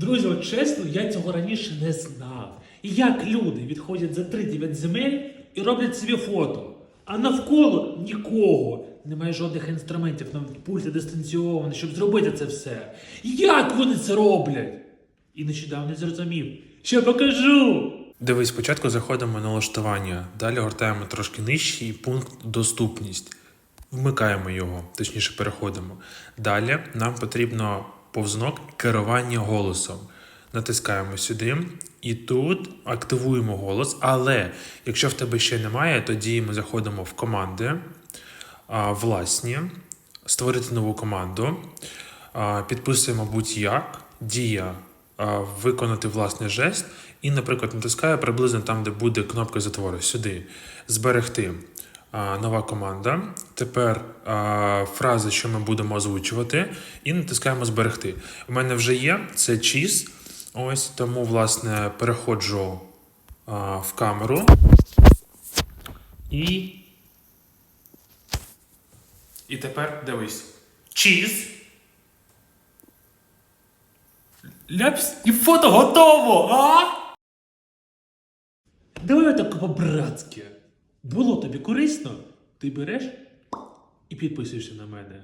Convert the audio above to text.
Друзі, от чесно, я цього раніше не знав. І як люди відходять за 3-9 земель і роблять собі фото, а навколо нікого. Немає жодних інструментів, навіть пульти дистанційовані, щоб зробити це все. Як вони це роблять? І нещодавно зрозумів. Що покажу? Дивись, спочатку заходимо на налаштування, далі гортаємо трошки нижче і пункт доступність. Вмикаємо його, точніше переходимо. Далі нам потрібно повзнок керування голосом. Натискаємо сюди і тут активуємо голос. Але якщо в тебе ще немає, тоді ми заходимо в команди, власні, створити нову команду, підписуємо будь-як, дія виконати власний жест, і, наприклад, натискаю приблизно там, де буде кнопка затвору, сюди, зберегти. Нова команда. Тепер фрази, що ми будемо озвучувати, і натискаємо зберегти. У мене вже є це чіз. Ось тому, власне, переходжу в камеру і. І тепер дивись. Чіз. Ляпс і фото готово, а? Давай так по-братськи. Було тобі корисно? Ти береш і підписуєшся на мене.